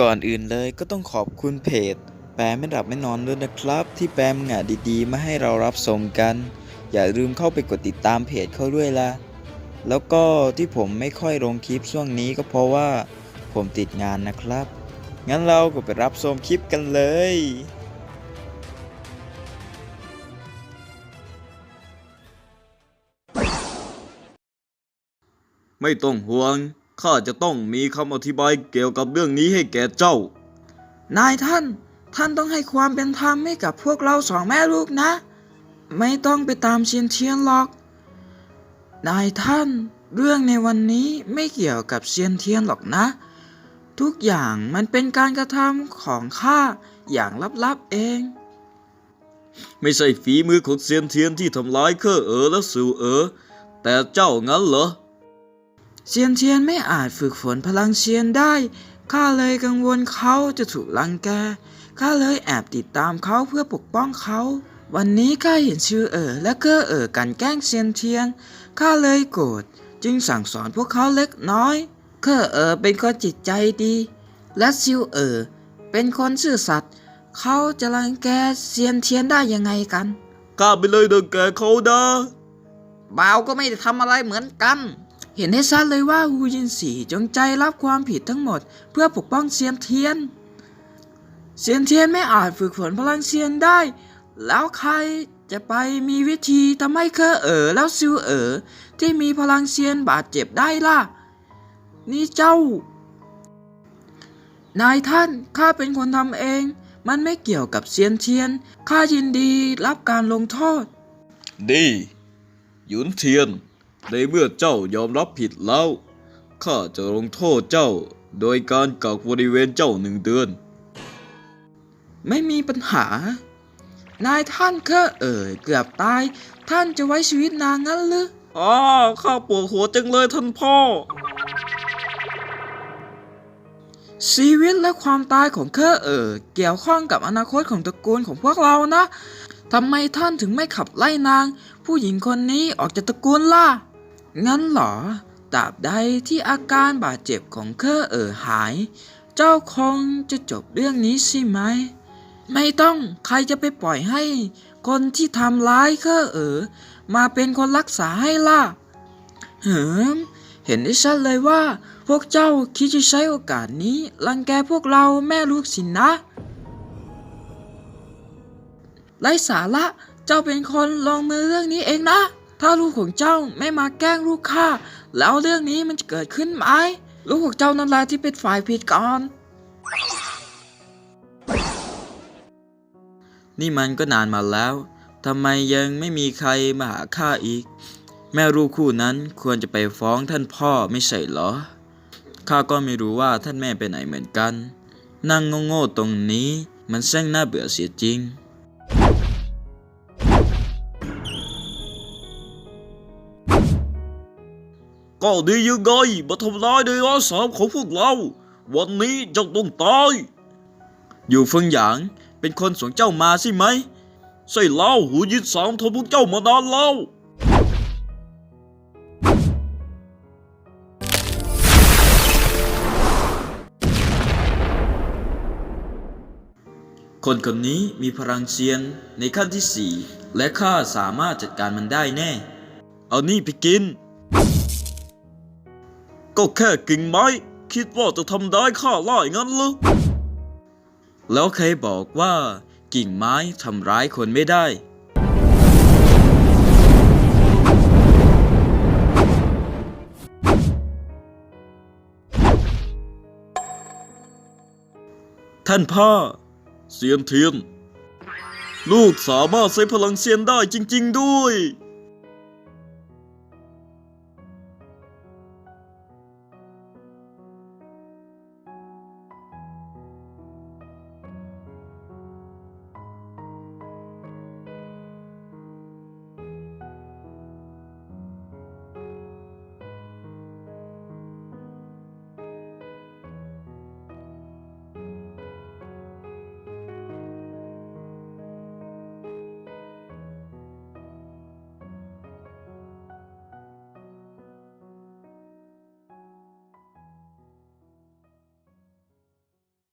ก่อนอื่นเลยก็ต้องขอบคุณเพจ แปลไม่หลับไม่นอนด้วยนะครับ ที่แปลมังงะดีๆ มาให้เรารับชมกัน อย่าลืมเข้าไปกดติดตามเพจเขาด้วยล่ะแล้วก็ที่ผมไม่ค่อยลงคลิปช่วงนี้ก็เพราะว่าผมติดงานนะครับ งั้นเราก็ไปรับชมคลิปกันเลยไม่ต้องห่วง ข้าจะต้องมีคำอธิบายเกี่ยวกับเรื่องนี้ให้แก่เจ้า นายท่าน ท่านต้องให้ความเป็นธรรมให้กับพวกเราสองแม่ลูกนะ ไม่ต้องไปตามเชียนเทียนหรอก นายท่าน เรื่องในวันนี้ไม่เกี่ยวกับเชียนเทียนหรอกนะ ทุกอย่างมันเป็นการกระทำของข้าอย่างลับๆเอง ไม่ใช่ฝีมือของเซียนเทียนที่ทำร้ายเคอเอ๋อและสู่เอ๋อแต่เจ้างั้นเหรอ เซียนเทียนไม่อาจฝึกฝนพลังเซียนได้ ข้าเลยกังวลเขาจะถูกลังแก ข้าเลยแอบติดตามเขาเพื่อปกป้องเขา วันนี้ข้าเห็นชื่อเอ๋อและเก้อเอ๋อกันแกล้งเซียนเทียน ข้าเลยโกรธจึงสั่งสอนพวกเขาเล็กน้อย เก้อเอ๋อเป็นคนจิตใจดี และซิวเอ๋อเป็นคนซื่อสัตย์ เขาจะรังแกเซียนเทียนได้ยังไงกันกล้าไปเลยเดินแกเขาดาบ่าวก็ไม่ได้ทำอะไรเหมือนกัน เห็นได้ชัดเลยว่าฮูยินสีจงใจรับความผิดทั้งหมด เพื่อปกป้องเซียนเทียน เซียนเทียนไม่อาจฝึกฝนพลังเซียนได้ แล้วใครจะไปมีวิธีทำให้เคอเอ๋อแล้วซิวเอ๋อที่มีพลังเซียนบาดเจ็บได้ล่ะ นี่เจ้า นายท่านข้าเป็นคนทำเอง มันไม่เกี่ยวกับเซียนเทียนข้ายินดีรับการลงโทษ ดี หยุนเทียน ในเมื่อเจ้ายอมรับผิดแล้ว ข้าจะลงโทษเจ้าโดยการกักบริเวณเจ้าหนึ่งเดือน ไม่มีปัญหา นายท่านเคอเอ่ยเกือบตาย ท่านจะไว้ชีวิตนางงั้นหรืออ้าข้าปวดหัวจังเลยท่านพ่อ ชีวิตและความตายของเคอเอ่ยเกี่ยวข้องกับอนาคตของตระกูลของพวกเรานะทำไมท่านถึงไม่ขับไล่นาง ผู้หญิงคนนี้ออกจากตระกูลล่ะ งั้นเหรอตราบใดที่อาการบาดเจ็บของเคอเอ่ยหาย เจ้าคงจะจบเรื่องนี้ใช่ไหม ไม่ต้องใครจะไปปล่อยให้ คนที่ทำร้ายเคอเอ๋อมาเป็นคนรักษาให้ล่ะเหิมเห็นได้ชัดเลยว่า พวกเจ้าคิดจะใช้โอกาสนี้รังแกพวกเราแม่ลูกสินนะไร้สาระเจ้าเป็นคนลงมือเรื่องนี้เองนะ ถ้าลูกของเจ้าไม่มาแกล้งลูกข้าแล้วเรื่องนี้มันจะเกิดขึ้นไหมลูกของเจ้านั่นแหละที่เป็นฝ่ายผิดก่อน นี่มันก็นานมาแล้วทำไมยังไม่มีใครมาหาข้าอีก แม่ลูกคู่นั้นควรจะไปฟ้องท่านพ่อไม่ใช่เหรอข้าก็ไม่รู้ว่าท่านแม่ไปไหนเหมือนกัน นั่งโง่ๆตรงนี้มันแช่างน่าเบื่อเสียจริง ก็ดียังไงมาทำร้ายในร้าสามของพวกเรา วันนี้เจ้าต้องตาย อยู่เฟิงหยางเป็นคนส่งเจ้ามาใช่ไหม ใช่เล่าหูยินสามทนพวกเจ้ามานานแล้วคนคนนี้มีพลังเซียนในขั้นที่สี่และข้าสามารถจัดการมันได้แน่ เอานี่ไปกิน ก็แค่กิ่งไม้ คิดว่าจะทำได้ข้าไล่งั้นเหรอแล้วใครบอกว่ากิ่งไม้ทำร้ายคนไม่ได้ ท่านพ่อเซียนเทียน ลูกสามารถใช้พลังเซียนได้จริง ๆ ด้วย